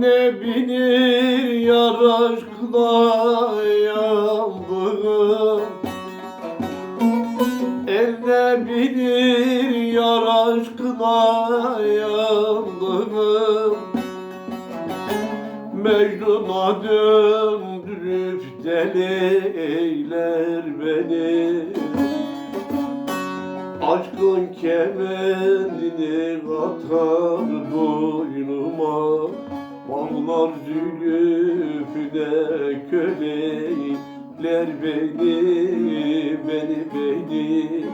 ne bilir yar aşkına yandığım El ne bilir yar aşkına yandığım Mecnun'a döndürüp deli eyler beni. Aşkın kemendini atar boynuma. Bağlar zülüfüne köleyler beni Beni beni,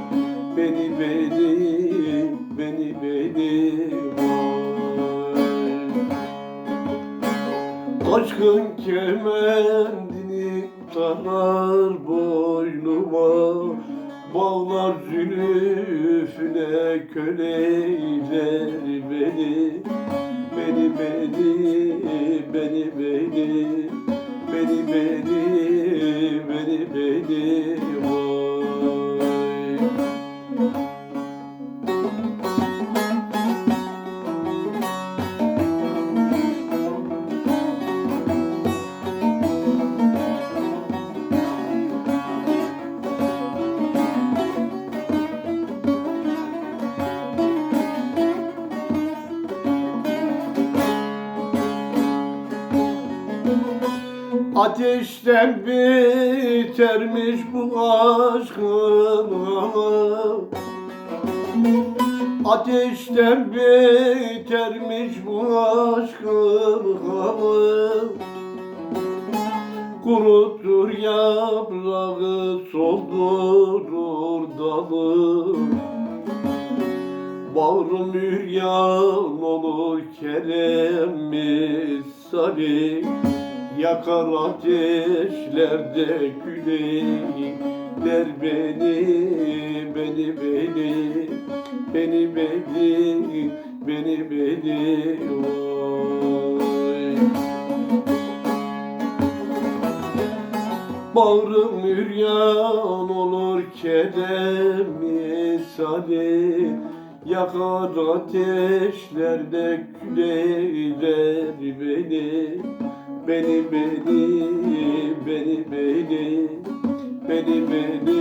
beni beni, beni beni vay. Aşkın kemendini tarar boynuma Bağlar zülüfüne köleyler beni Beni beni, beni beni Beni beni, Ateşten bitermiş bu aşkın alı Ateşten bitermiş bu aşkın halı Kurutur yaprağı soldurur dalı. Bağrım üryan olur kerem misali Yakar ateşlerde küleyler beni Beni beni, beni beni, beni beni vay. Bağrım üryan olur kedem misali Yakar ateşlerde küleyler beni Beni beni, beni beni Beni beni,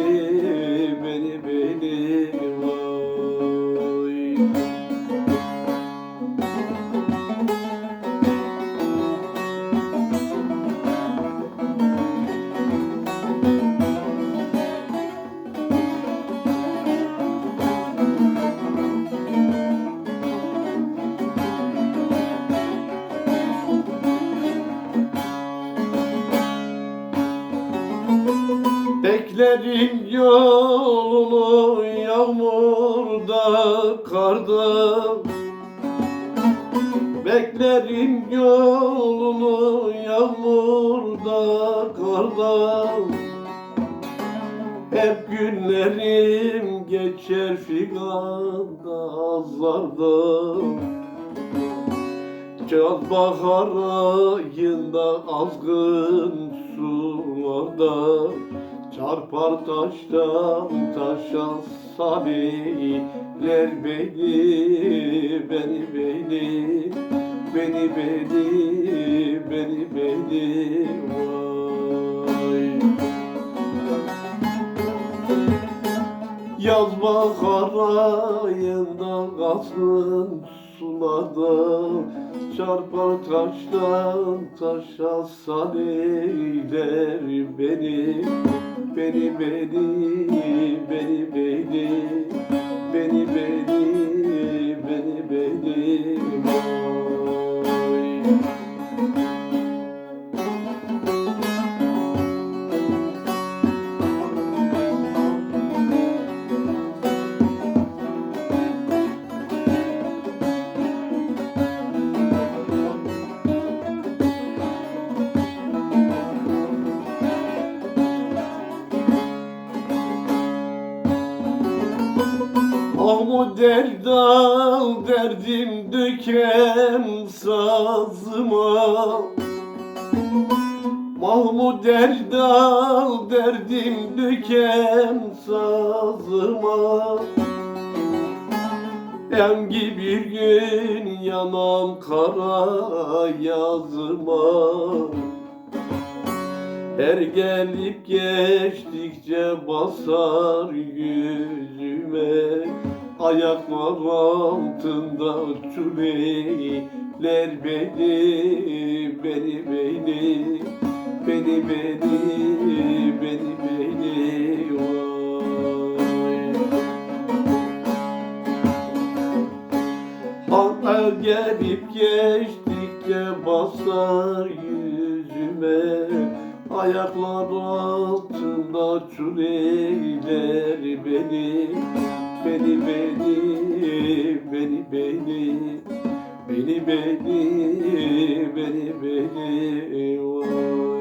beni beni vay Beklerim yolunu yağmurda, karda. Beklerim yolunu yağmurda, karda. Hep günlerim geçer figanda, azlarda. Can bahar ayında azgın sularda Çarpar taştan taşa sabiler beni, beni, beni. Beni, beni, beni, beni. Vay. Yaz bahar ayında azgın sularda Çarpar taştan taşa saleyler beni. Beni beni, beni beni Beni beni, beni Mahmut derdal derdim dökem sazıma. Mahmut derdal derdim dökem sazıma. Emgi bir gün yanam kara yazıma Her gelip geçtikçe basar yüzüme. Ayaklar altında çüreyler beni, beni, beni, beni, beni, beni, beni, vay. Anlar gelip geçtikçe basar yüzüme Ayaklar altında çüreyler beni Beni. Beni beni beni Beni. Beni beni beni, beni, beni.